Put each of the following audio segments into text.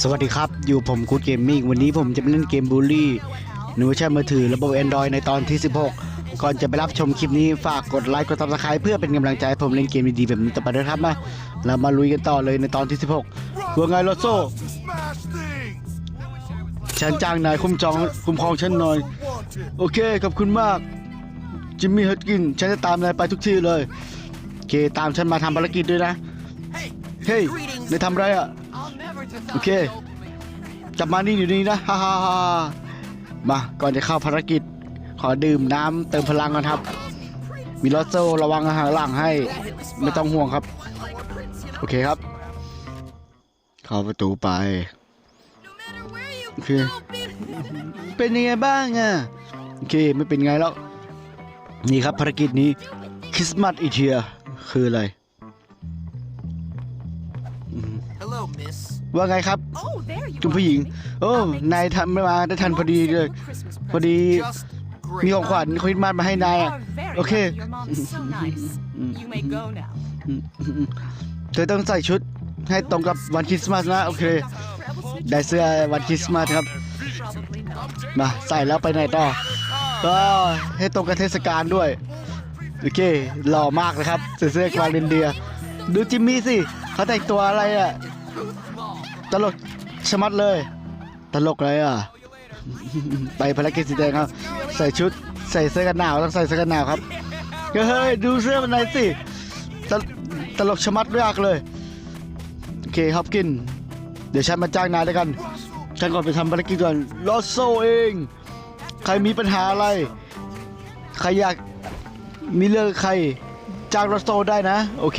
สวัสดีครับ อยู่ผมคูดเกมมิ่งวันนี้ผมจะมาเล่นเกมบูลลี่หนูใช้มือถือระบบ Android ในตอนที่ 16 ก่อนจะไปรับชมคลิปนี้ฝากกดไลค์กดซับสไครป์เพื่อเป็นกำลังใจให้ผมเล่นเกมดีๆแบบนี้ต่อไปด้วยครับมาเรามาลุยกันต่อเลยในตอนที่ 16ว่าไงโรโซฉันจ้างนายคุ้มจองคุ้มครองฉันหน่อย โอเคขอบคุณมากจิมมี่ฮัตกินฉันจะตามนายไปทุกที่เลยโอเคตามฉันมาทำภารกิจด้วยนะเฮ้ยนายทำไรอะ โอเค จับมานี่อยู่นี่นะฮ่าฮ่าฮ่ามาก่อนจะเข้าภารกิจ ขอดื่มน้ำเติมพลังกันครับ มีลอสโซระวังหารหลังให้ ไม่ต้องห่วงครับ โอเคครับ เข้าประตูไปโอเคเป็นยังไงบ้างอะโอเคไม่เป็นไงแล้ว นี่ครับภารกิจนี้คริสต์มาสอีเทียคืออะไร ว่าไงครับ Oh, there you คุณผู้หญิง โอ้นายทำไม่มาได้ทันพอดีเลย พอดี Just มี great. ของขวัญคริสต์มาสมาให้นาย are อะ very โอเค lucky. Your mom's so nice. You may go now. เธอต้องใส่ชุดให้ตรงกับวันคริสต์มาสนะ โอเค ได้เสื้อวันคริสต์มาสครับ Probably not. มาใส่แล้วไปไหนต่อ ก็ให้ตรงกับเทศกาลด้วย โอเค หล่อมากนะครับใส่เสื้อกวางเรนเดียร์ดูจิมมี่สิ เขาแต่งตัวอะไรอะ ตลกชะมัดเลย ตลกเลยอะ ไปภารกิจสีแดงครับ ใส่ชุดใส่เสื้อกันหนาวต้องใส่เสื้อกันหนาวครับเฮ้ยดูเสื้อมันหนสิตลตลกชะมัดมากเลยโอเคฮอปกิน เดี๋ยวฉันมาจ้างนายแล้วยกันฉันก่อนไปทำภารกิจก่อนลอสโซเอง ใครมีปัญหาอะไร ใครอยากมีเรื่องใครจ้างลอสโซได้นะ โอเค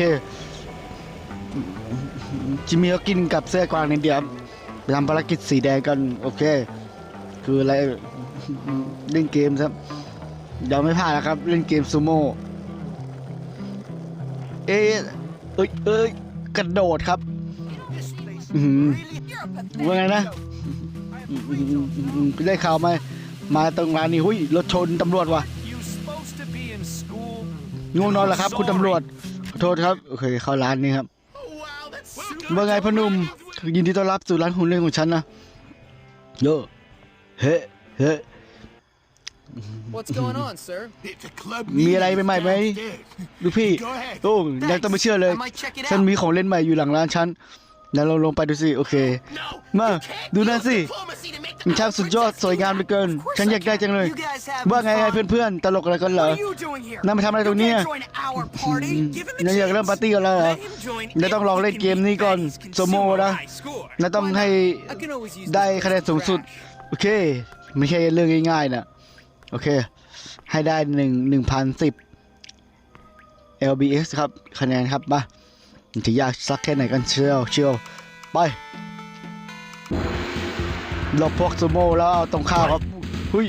จิมมี่ก็กินกับเสื้อกวางในเดียมไปทำภารกิจสีแดงกัน โอเค คืออะไรเล่นเกมครับ เดี๋ยวไม่พลาดนะครับ เล่นเกมซูโม่เอ๊ะเอ้ยเอ้ยกระโดดครับว่าไงนะได้ข่าวไหมมาตรงร้านนี้หุ้ยรถชนตำรวจว่ะง่วงนอนเหรอครับ คุณตำรวจขอโทษครับโอเคเข้าร้านนี้ครับ ว่าไงพอหนุ่มยินดีต้อนรับสู่ร้านหุ่นเล่นของฉันนะโยเฮ้เฮ้ What's going on, sir? It's a club มีอะไรใหม่ๆไหมลูกพี่โอ้ยังต้องไม่เชื่อเลย I might check it ฉัน out. มีของเล่นใหม่อยู่หลังร้านฉัน แล้วเราลงไปดูสิ โอเค มา ดูนั่นสิมันช่างสุดยอดสวยงามเหลือเกิน ฉันอยากได้จังเลย You guys having ว่าไงไอ้ fun? เพื่อนๆ ตลกอะไรกันเหรอ What are you doing here? นั่นมาทำอะไรตรงเนี้ย You can't join our party. Give him นั่น a อยากเริ่ม chance. ปาร์ตี้กันแล้วเหรอ Let him join นั่นต้องลองเล่นเกมนี้ก่อนโซโมนะนั่นต้องให้ I can always use ได้ this คะแนนสูงสุด trash. โอเค ไม่ใช่เรื่องง่ายๆนะโอเค ให้ได้หนึ่งหนึ่งพันสิบ LBX ครับ คะแนนครับมามัน จะยากสักแค่ไหนกันเชียวเชียวไปหลบพวกซูโม่แล้วเอาตรงข้าวครับหุย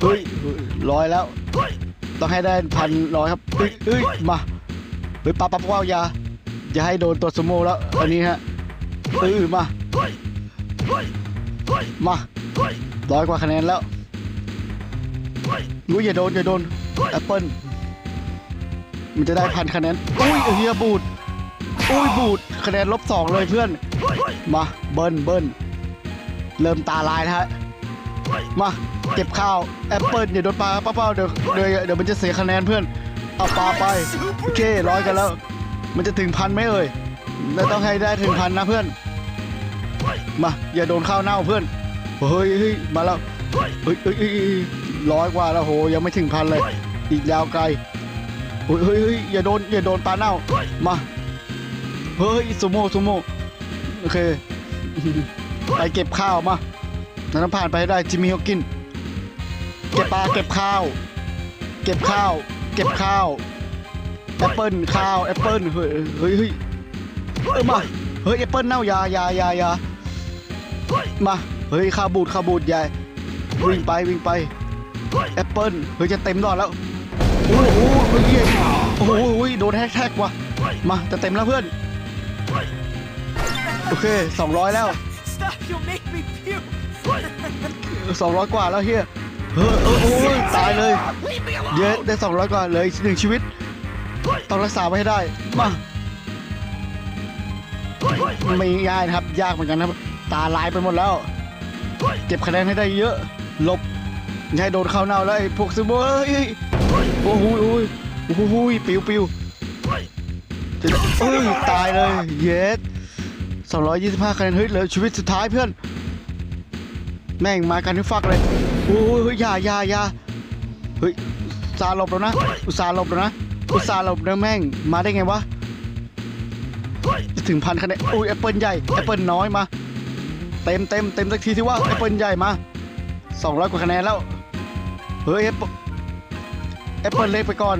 เฮ้ยร้อยแล้ว ต้องให้ได้พันร้อยครับเฮ้ยเฮ้ยมาเฮ้ยปั๊บปั๊บว้าวยาอย่าให้โดนตัวซูโม่แล้วอันนี้ฮะเออมามาร้อยกว่าคะแนนแล้วรู้อย่าโดนอย่าโดนแอปเปิลมันจะได้พันคะแนนอุ้ยเฮียบูด อุ้ยบูดคะแนนลบสองเลยเพื่อน มาเบิ้ลเบิ้ลเริ่มตาลายนะฮะมาเก็บข้าวแอปเปิลอย่าโดนปลาเป้าๆเดี๋ยวเดี๋ยวเดี๋ยวมันจะเสียคะแนนเพื่อนเอาปลาไปโอเคร้อยกันแล้ว มันจะถึงพันไหมเอ่ยแล้วต้องให้ได้ถึงพันนะเพื่อน มาอย่าโดนข้าวเน่าเพื่อนเฮ้ยมาแล้วเฮ้ยเฮ้ยร้อยกว่าแล้วโหยังไม่ถึงพันเลย อีกยาวไกลเฮ้ยเฮ้ยเฮ้ยอย่าโดนอย่าโดนปลาเน่ามา เฮ้ยซูโม่ซูโม่โอเคไปเก็บข้าวมาเราต้องผ่านไปให้ได้จิมมี่ฮอกกิน เก็บปลาเก็บข้าว เก็บข้าว เก็บข้าวแอปเปิลข้าวแอปเปิลเฮ้ยเฮ้ยเฮ้ยเออมาเฮ้ยแอปเปิลเน่ายายายายามาเฮ้ยข้าวบูดข้าวบูดยายวิ่งไปวิ่งไปแอปเปิลเฮ้ยจะเต็มดอดแล้วโอ้โหเฮ้ยโอ้โหโอ้ยโดนแฮกๆว่ะมาจะเต็มแล้วเพื่อน โอเค200แล้ว Stop, you'll make me puke. สองร้อยกว่าแล้วเฮียเฮ้ยเออโอ้ยตายเลยเยอะได้สองร้อยกว่าเหลยหนึ่งชีวิต ต้องรักษาไว้ให้ได้ มา ไม่ง่ายนะครับ ยากเหมือนกันนะครับ ตาลายไปหมดแล้ว เก็บคะแนนให้ได้เยอะ หลบอย่าให้โดนเข้าเน่าแล้วไอ้พวกซูโม่เอ้ยโอ้โหโอ้ยโอ้โหปิวปิว จะได้เอ้ยตายเลย เยส225คะแนนเฮ้ยเหลือชีวิตสุดท้ายเพื่อน แม่งมากันที่ฟักเลยโอ้ยเฮ้ยอย่าอย่าอย่าเฮ้ยอุตสาหลบแล้วนะ อุตสาหลบแล้วนะ อุตสาหลบแล้วแม่ง มาได้ไงวะ ถึงพันคะแนนโอ้ยแอปเปิลใหญ่ แอปเปิลน้อยมา เต็มเต็มเต็มสักทีที่ว่าแอปเปิลใหญ่มา200กว่าคะแนนแล้ว เฮ้ยแอปแอปเปิลเล็กไปก่อน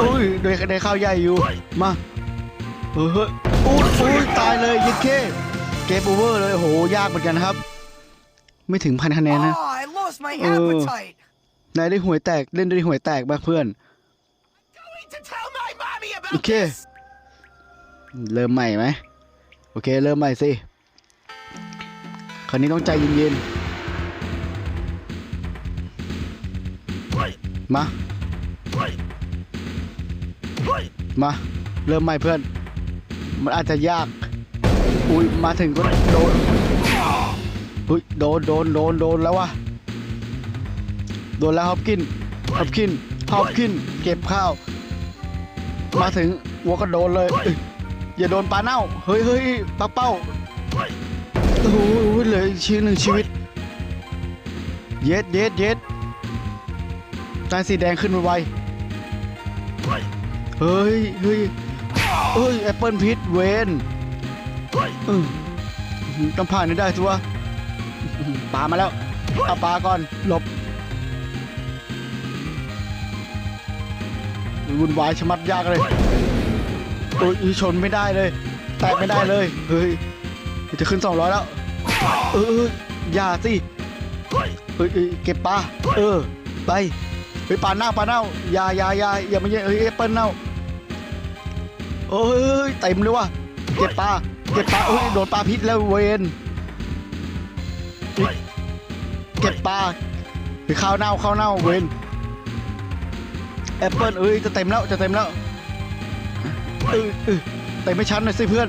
อุ้ยได้ได้ข้าวใหญ่อยู่ มาเฮ้ยเฮ้ยอุ้ยอุ้ยตายเลยยิงเคเกมโอเวอร์เลยโอ้โหยากเหมือนกันนะครับ ไม่ถึงพันคะแนนนะ Oh, I lost my Oh. appetite. นายได้หวยแตกเล่นได้หวยแตกบ้างเพื่อน Going to tell my mommy โอ about เค เริ่มใหม่ไหมโอเค เริ่มใหม่สิคราวนี้ต้องใจเย็นๆมา มา เริ่มใหม่เพื่อน มันอาจจะยาก อุ้ยมาถึงก็โดนอุ้ยโดนโดนโดนโดนแล้ววะโดนแล้วฮอปกินฮอปกินฮอปกิน เก็บข้าว มาถึงวัวก็โดนเลยอย่าโดนปลาเน่า เฮ้ยเฮ้ยปลาเป้าโอ้โหเหลือชีวิตหนึ่งชีวิต เย็ดเย็ดเย็ดตายสีแดงขึ้นไวๆ เฮ้ยเฮ้ยเฮ้ยแอปเปิลพิษเวนเออต้องผ่านให้ได้สิวะปลามาแล้วเอาปลาก่อนหลบวุ่นวายชะมัดยากเลยโอ้ยชนไม่ได้เลย แตะไม่ได้เลย เฮ้ย จะขึ้น200แล้ว เอออย่าสิ เฮ้ยเก็บปลาเออ ไป ฮ้ยปลาเน่าปลาเน่าอย่าอย่าอย่าอย่ามาเยอะเฮ้ยแอปเปิ้ลเน่าโอ้ยเต็มเลยว่ะเก็บปลาเก็บปลาเฮ้ยโดนปลาพิษแล้วเวนเก็บปลาเฮ้ยข้าวเน่าข้าวเน่าเวนแอปเปิลเอ้ยจะเต็มแล้วจะเต็มแล้วเออเออเต็มไม่ชั้นหน่อยสิเพื่อน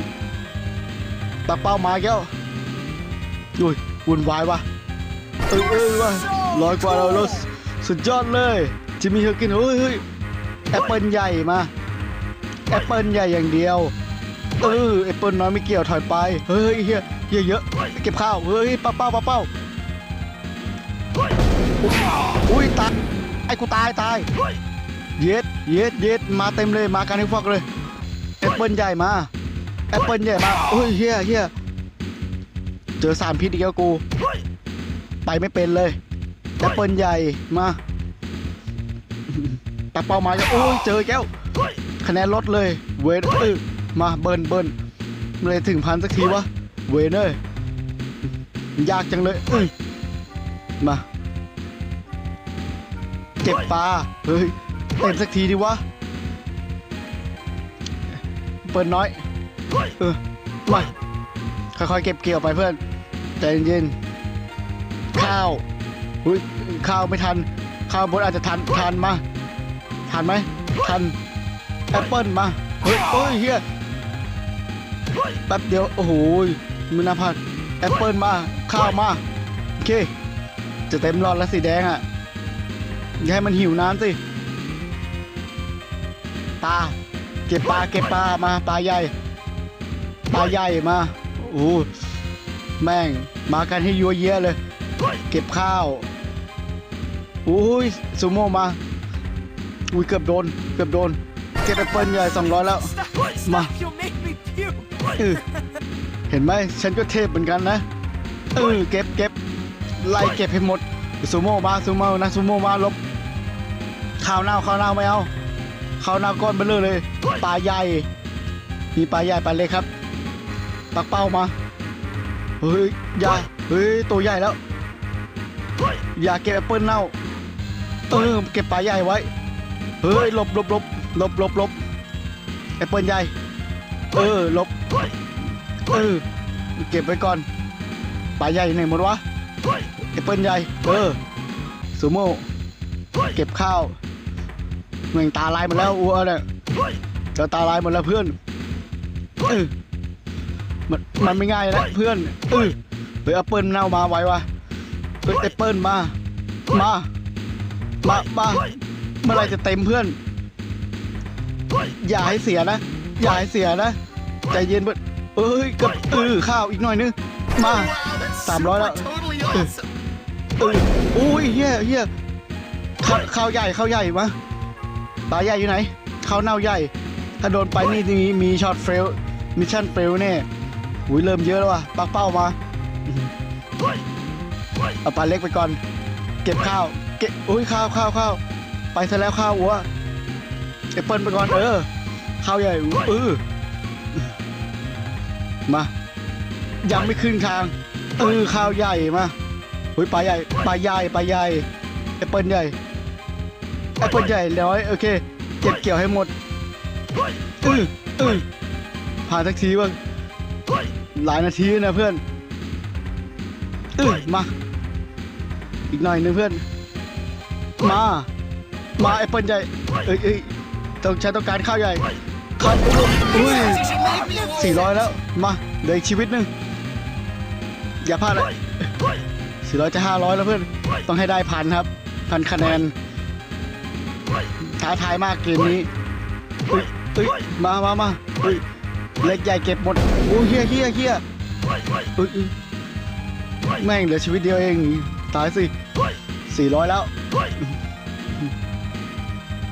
ปักเป้ามาแก้วอุ้ยวุ่นวายวะเออเออวะร้อยกว่าเราล้ว สุดยอดเลยจิมมี่เฮอร์กินเฮ้ยเฮ้ยแอปเปิลใหญ่มาแอปเปิลใหญ่อย่างเดียวเออแอปเปิลน้อยไม่เกี่ยวถอยไปเฮ้ยเฮียเฮียเยอะเก็บข้าวเฮ้ยป้าเป้าป้าเป้าอุ้ยตายไอ้กูตายตายเย็ดเย็ดเย็ดมาเต็มเลยมากันให้ฟอกเลยแอปเปิลใหญ่มาแอปเปิลใหญ่มาโอ้ยเฮียเฮียเจอสารพิษอีกแล้วกู ไปไม่เป็นเลย แอปเปิลใหญ่มาตาเป้ามาแล้วโอ้ยเจอแก้วคะแนนลดเลย เวนเออมาเบิร์นเบิร์นเมื่ไหรถึงพันสักทีวะเวนเอ้ยยากจังเลยอื้อมาเก็บปลาเฮ้ยเต็มสักทีดิวะเปิดน้อยเออมาค่อยๆเก็บเกี่ยวไปเพื่อนใจเย็นๆข้าว อุ้ยข้าวไม่ทัน ข้าวบนอาจจะทันทันมาทันไหมทันแอปเปิลมาเฮ้ยโอ้ยเฮียแป๊บเดียวโอ้โหมือนาพัดแอปเปิลมาข้าวมาโอเค จะเต็มรอดแล้วสีแดงอะอย่าให้มันหิวน้ำสิปลาเก็บปลาเก็บปลามาปลาใหญ่ปลาใหญ่มาโอ้โหแม่งมากันให้ยัวเยียเลย เก็บข้าว อุ้ยซูโม่มา อุ้ยเกือบโดน เกือบโดน เก็บแอปเปิลใหญ่200แล้ว Stop, Ma. stop, you'll make me puke. เห็นไหมฉันก็เทพเหมือนกันนะเออเก็บเก็บไล่เก็บให้หมดซูโม่มาซูโม่นะซูโม่มาลบข้าวเน่าข้าวเน่าไม่เอาข้าวเน่าก้อนไปเบลอเลยปลาใหญ่มีปลาใหญ่ปลาเล็กครับปักเป้ามาเฮ้ยอย่เฮ้ยตัวใหญ่แล้ว อย่าเก็บแอปเปิลเน่า เออเก็บปลาใหญ่ไว้ เฮ้ยหลบหลบหลบหลบหลบหลบแอปเปิลใหญ่ เออหลบ เออ เก็บไว้ก่อน ปลาใหญ่ไหนหมดวะแอปเปิลใหญ่ เออซูโม่เก็บข้าวแม่งตาลายหมดแล้วอัวเนี่ยจะตาลายหมดแล้วเพื่อนเออมันมันไม่ง่ายนะเพื่อนเออเฮ้ยแอปเปิลเน่ามาไว้วะเฮ้ยแอปเปิลมา มา มามาเมื่อไหรจะเต็มเพื่อน อย่าให้เสียนะ อย่าให้เสียนะ ใจเย็นเพื่อนเอ้ยกับเออข้าวอีกหน่อยนึง มา Wow, that's สามร้อยแล้ว super totally awesome. เอออุ้ยเฮียเฮียข้าวข้าวใหญ่ข้าวใหญ่มาปลาใหญ่อยู่ไหนข้าวเน่าใหญ่ ถ้าโดนไปนี่มีมีช็อตเฟลมิชชั่นเฟลแน่อุ้ยเริ่มเยอะแล้วว่ะปักเป้ามาเอาปลาเล็กไปก่อน เก็บข้าวเก็บอุ้ยข้าวข้าวข้าวไปซะแล้วข้าววัวเอเปิลไปก่อนเออข้าวใหญ่เออมายังไม่ขึ้นทางเออข้าวใหญ่มาเฮ้ยปลาใหญ่ปลาใหญ่ปลาใหญ่แอเปิลใหญ่แอเปิลใหญ่ร้อยโอเคเก็บเกี่ยวให้หมดเออเออผ่านสักทีบ้างหลายนาทีนะเพื่อนเออมาอีกหน่อยนึงเพื่อน มา มาแอปเปิลใหญ่ เอ้ยเอ้ยต้องใช้ต้องการข้าวใหญ่ข้าวอุ้ยสี่ร้อยแล้ว มาเหลืออีกชีวิตหนึ่งอย่าพลาดเลยสี่ร้อยจะห้าร้อยแล้วเพื่อน ต้องให้ได้พันครับ พันคะแนน ท้าทายมากเกมนี้เอ้ยเอ้ยมามามาเอ้ยเล็กใหญ่เก็บหมดโอ้เฮียเฮียเฮียเอ้ยเอ้ยแม่งเหลือชีวิตเดียวเอง ตายสิสี่ร้อยแล้ว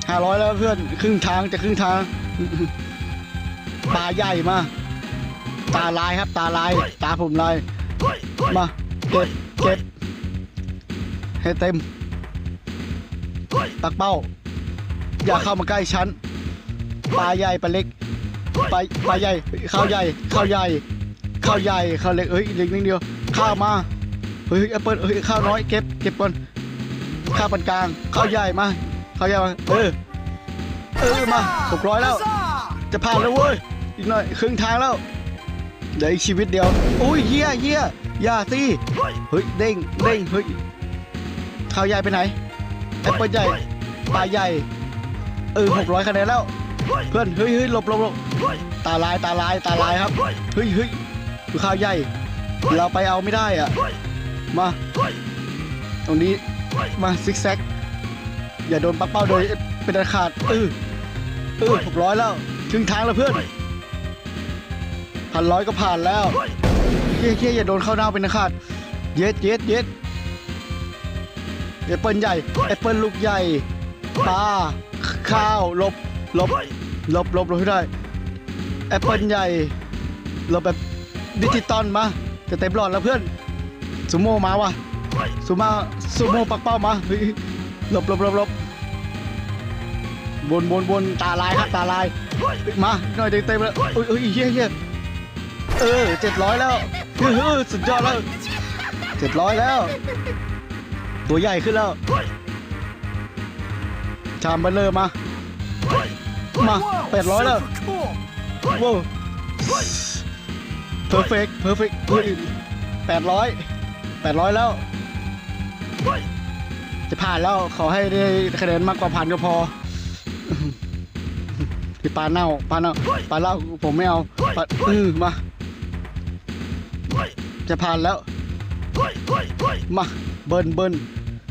ห้าร้อยแล้วเพื่อนครึ่งทางจะครึ่งทางตาใหญ่มา ตาลายครับ ตาลาย ตาผมลายมาเก็บเก็บให้เต็ม ตักเป้า อย่าเข้ามาใกล้ฉันปลาใหญ่ปลาเล็กปลาปลาใหญ่ข้าวใหญ่ข้าวใหญ่ข้าวใหญ่ข้าวเล็กเอ้ยเล็กนิดเดียวข้าวมาเฮ้ยแอปเปิลเฮ้ยข้าวน้อยเก็บเก็บก่อน ข้าวปานกลางข้าวใหญ่มาข้าวใหญ่มาเออเออมาหกร้อยแล้ว จะผ่านแล้วเว้ยอีกหน่อยครึ่งทางแล้วเหลืออีกชีวิตเดียวอุ้ยเฮียเฮียอย่าสิเฮ้ยเด้งเด้งเฮ้ยข้าวใหญ่ไปไหนแอปเปิลใหญ่ปลาใหญ่เออหกร้อยคะแนนแล้วเพื่อนเฮ้ยเฮ้ยหลบหลบหลบตาลายตาลายตาลายครับเฮ้ยเฮ้ยข้าวใหญ่ เราไปเอาไม่ได้อะมา ตรงนี้ มาซิกแซก อย่าโดนปักเป้าโดยเป็นอันขาดเออเออหกร้อยแล้วครึ่งทางแล้วเพื่อนพันร้อยก็ผ่านแล้วเฮียเฮียอย่าโดนเข้าหน้าเป็นอันขาด เย็ดเย็ดเย็ดแอปเปิลใหญ่แอปเปิลลูกใหญ่ปลาข้าวหลบหลบหลบหลบหลบให้ได้แอปเปิลใหญ่หลบแบบดิจิตอลมาจะเต็มหลอดแล้วเพื่อนซูโม่มาว่ะ ซูมาซูโม่ปักเป้ามาเฮ้ยหลบหลบหลบหลบวนวนวนตาลายครับตาลายมาหน่อยเต็มเต็มแล้วเอ้ยเอ้ยเฮียเฮียเออเจ็ดร้อยแล้วเฮ้ยเฮ้ยสุดยอดแล้วเจ็ดร้อยแล้ว ตัวใหญ่ขึ้นแล้วชามเบลเลอร์มา มาแปดร้อยแล้วว้าวเพอร์เฟกเพอร์เฟกแปดร้อยแปดร้อยแล้ว จะผ่านแล้วขอให้ได้คะแนนมากกว่าพันก็พอที่ปลาเน่าปลาเน่าปลาเน่าผมไม่เอาปลาอือมา จะผ่านแล้ว มาเบิ้ลเบิ้ล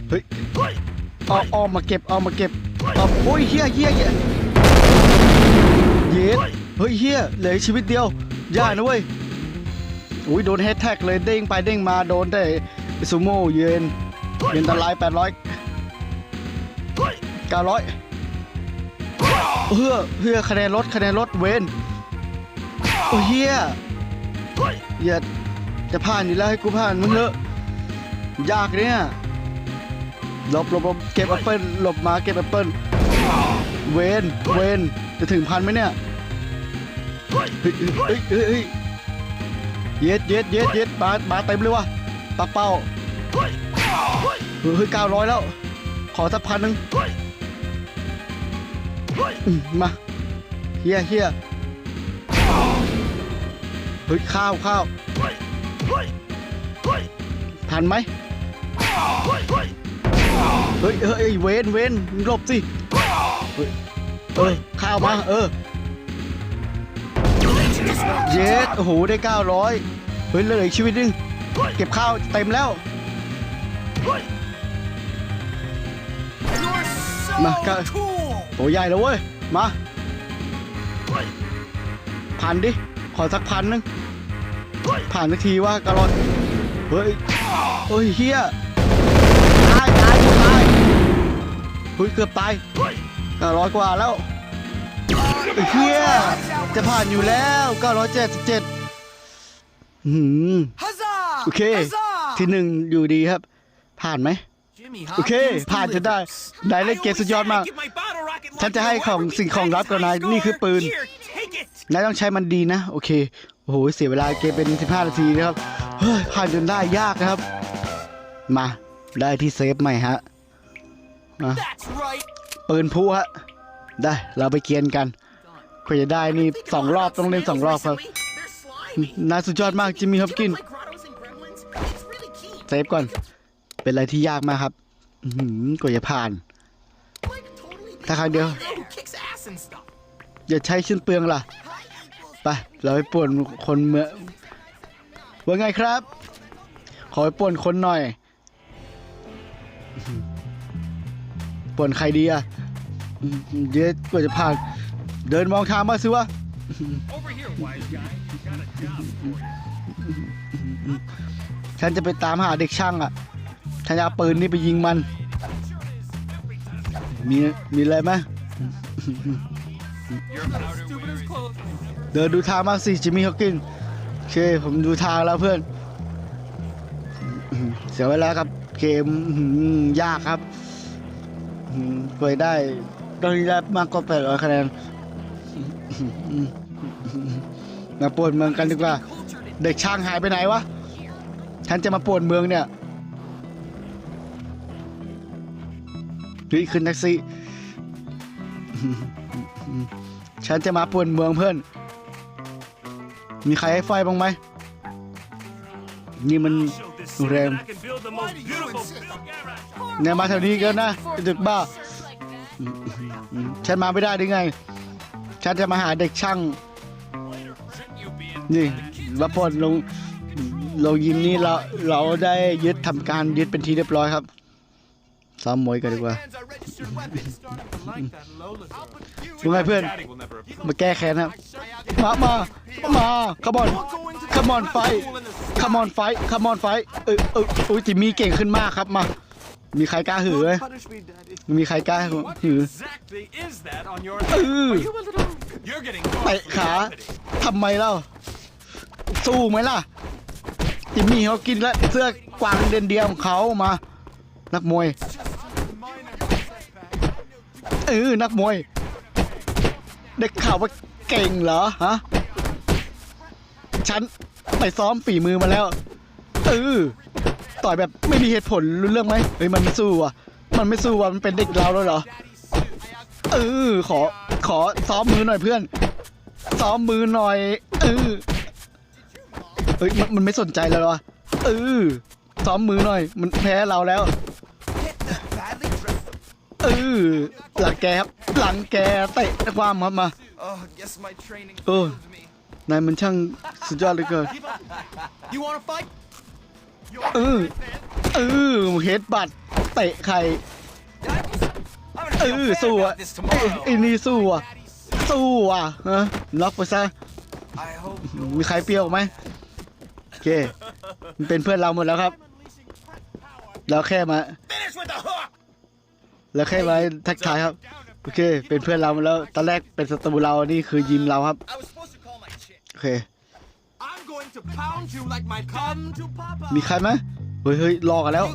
เฮ้ยเอาเอามาเก็บเอามาเก็บเอาโอ้ยเฮียเฮียเฮียเย็ดเฮ้ยเฮียเหลือชีวิตเดียวย่านะเว้ยอุ้ยโดนแฮชแท็กเลยเด้งไปเด้งมาโดนแต่ซูโม่เย็น เย็นตะไลแปดร้อยเก้าร้อยเฮือเฮือคะแนนลดคะแนนลดเวนโอ้เฮียอย่าจะผ่านอยู่แล้วให้กูผ่านมึงเถอะยากเนี่ยหลบหลบหลบเก็บแอปเปิลหลบมาเก็บแอปเปิลเวนเวนจะถึงพันไหมเนี่ยเฮ้ยเฮ้ยเฮ้ยเฮ้ยเฮ้ยเย็ดเย็ดเย็ดเย็ดมามาเต็มเลยวะปักเป้า เฮ้ยเก้าร้อยแล้ว ขอสักพันหนึ่งมาเฮียเฮียเฮ้ยข้าวข้าวทันไหมเฮ้ยเฮ้ยเวนเวนหลบสิเฮ้ยเออข้าวมาเออเย็ดโอ้โหได้ 900 เฮ้ยเหลืออีกชีวิตหนึง เก็บข้าวเต็มแล้ว You're so Mà cậu- cool. โอ้ใหญ่แล้วเว้ย มาพันดิ ขอสักพันหนึง ผ่านสักทีว่ากะลอนเฮ้ยเฮ้ยเฮียตายตายตายเฮ้ยเกือบตายเก้าร้อยกว่าแล้วไอ้เฮียจะผ่านอยู่แล้วเก้าร้อยเจ็ดสิบเจ็ดหืม Huzzah! โอเค Huzzah! ที่หนึ่งอยู่ดีครับ ผ่านไหม Jimmy โอเค Hopkins ผ่านจนได้ได้เล่นเกมสุดยอดมาก ฉันจะให้ของสิ่งของลับกับนายนี่คือปืนนายต้องใช้มันดีนะ โอเค โอ้โห เสียเวลาเกมเป็น 15 นาทีนะครับ เฮ้ย ผ่านจนได้ยากนะครับ มา ได้ที่เซฟใหม่ฮะนะ That's right. ปืนพุฮะ ได้ เราไปเกียนกันกว่าจะได้นี่สองรอบต้องเล่นสองรอบครับ นายสุดยอดมากจิมมี่ฮอปกิน เซฟก่อน เป็นอะไรที่ยากมากครับหือกว่าจะผ่าน ถ้าครั้งเดียว อย่าใช้ชิ้นเปลืองล่ะ ไป เราไปป่วนคนเมืองว่าไงครับ ขอไปป่วนคนหน่อยป่วนใครดีอะเดี๋ยวกว่าจะผ่าน เดินมองทางมาสิวะฉันจะไปตามหาเด็กช่างอะ ฉันจะเอาปืนนี่ไปยิงมัน มีมีอะไรไหมเดินดูทางมากสิจิมมี่ฮอกกินโอเค ผมดูทางแล้วเพื่อน เสียเวลาครับเกมยากครับเคยได้ต้องได้มากกว่าแปดร้อยคะแนนมาปวดเมืองกันดีกว่า เด็กช่างหายไปไหนวะฉันจะมาปวดเมืองเนี่ย เฮ้ยขึ้นแท็กซี่ ฉันจะมาป่วดเมืองเพื่อน มีใครให้ไฟบ้างไหม นี่มัน Show this โรงแรม I can build the most beautiful garage. เนี่ยมาแถวนี้กันนะไอ้ดึกบ้า ฉันมาไม่ได้ได้ไง ฉันจะมาหาเด็กช่าง นี่วัพลลงลงยิมนี่เราเราได้ยึดทำการยึดเป็นที่เรียบร้อยครับ ซ้อมมวยกันดีกว่า Hands are registered weapons. Starting to like that Lola. ยังไงเพื่อน Daddy will never approve. มาแก้แค้นครับมามา มาขบอนขมอนไฟขมอนไฟขมอนไฟ เออเอออุ้ยจิมมี่เก่งขึ้นมากครับ มา มีใครกล้าหือไหม Punish me, Daddy. มีใครกล้าหือ Exactly is that on your เออ You a little You're getting เตะขาทำไมเล่า สู้ไหมล่ะ จิมมี่เขากินแล้วเสื้อกวางเดนเดียของเขามา นักมวย เออนักมวย ได้ข่าวว่าเก่งเหรอฮะ ฉันไปซ้อมฝีมือมาแล้ว เออ ต่อยแบบไม่มีเหตุผลรู้เรื่องไหมเฮ้ยมันไม่สู้อะ มันไม่สู้อะมันเป็นเด็กเราแล้วเหรอ เออ ขอ ขอซ้อมมือหน่อยเพื่อน ซ้อมมือหน่อย เออเฮ้ยมันมันไม่สนใจแล้วเหรอเออซ้อมมือหน่อย มันแพ้เราแล้ว เออหลังแกครับหลังแกเตะความครับมา Oh, guess my training Oh. failed me. นายมันช่างสุดยอดเหลือเกิน You wanna fight? เออเออเฮดบัตเตะใคร I'm เอ gonna อ feel bad สู้ about อะ this ไอ้ tomorrow. ไอ้นี่สู้อะสู้อะฮะล็อกไปซะ I hope มีใครเปรี้ยวไหมโอเคมันเป็นเพื่อนเราหมดแล้วครับ เราแค่มา Finish with the hook. เราแค่มาทักทายครับ โอเค เป็นเพื่อนเราแล้ว ตอนแรกเป็นศัตรูเรา นี่คือยิมเราครับ โอเค มีใครไหมเฮ้ยเฮ้ยรอกันแล้ว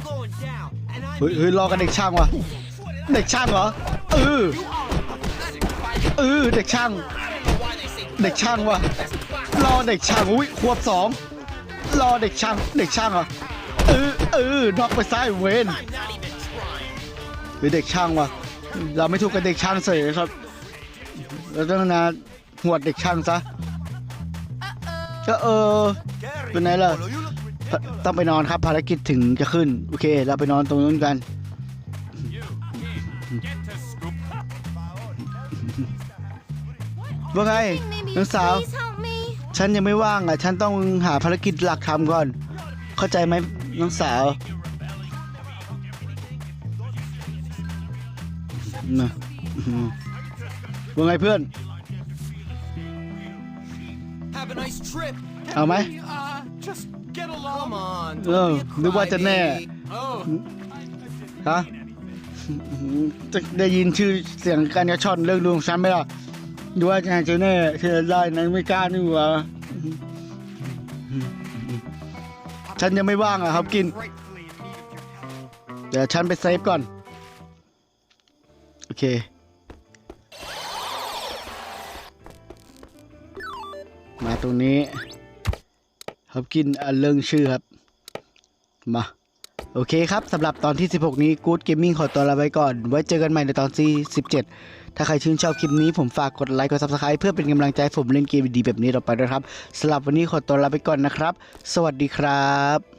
เฮ้ยเฮ้ยรอกันเด็กช่างวะเด็กช่างเหรอ เออ เออ เด็กช่าง เด็กช่างวะรอเด็กช่าง อุ้ยควบสอง รอเด็กช่าง เด็กช่างเหรอ เออ เออ นอกไปซ้ายเวน เฮ้ยเด็กช่างว่ะเราไม่ถูกกับเด็กช่างเสยครับเราต้องนาหวดเด็กช่างซะก็เออเป็นไงล่ะต้องไปนอนครับภารกิจถึงจะขึ้น โอเค เราไปนอนตรงนู้นกัน You kid, get to scoop. ว่าไง Maybe น้องสาว please help me. ฉันยังไม่ว่างอะ ฉันต้องหาภารกิจหลักทำก่อน เข้าใจไหมน้องสาว นะอื้อหือว่าไงเพื่อน Have a nice trip. เอาไหม Uh, just get along. Come on. Oh, Don't be a นึกว่าจะแน่ crybaby. Oh, ฮะ จะได้ยินชื่อเสียงการกระชอนเรื่องดวงฉันไหมล่ะดูว่าจะเจอแน่เธอได้นะไม่กล้านี่หว่าฉันยังไม่ว่างอะครับกิน Rightfully in need of your help. เดี๋ยวฉันไปเซฟก่อน โอเค มาตรงนี้ครับกินอันเรื่องชื่อครับ มา โอเคครับสำหรับตอนที่ 16 นี้ Good Gaming ขอตัวลาไปก่อน ไว้เจอกันใหม่ในตอนที่ 17 ถ้าใครชื่นชอบคลิปนี้ผมฝากกดไลค์กด Subscribe เพื่อเป็นกำลังใจผมเล่นเกมดีแบบนี้ต่อไปด้วยครับสำหรับวันนี้ขอตัวลาไปก่อนนะครับ สวัสดีครับ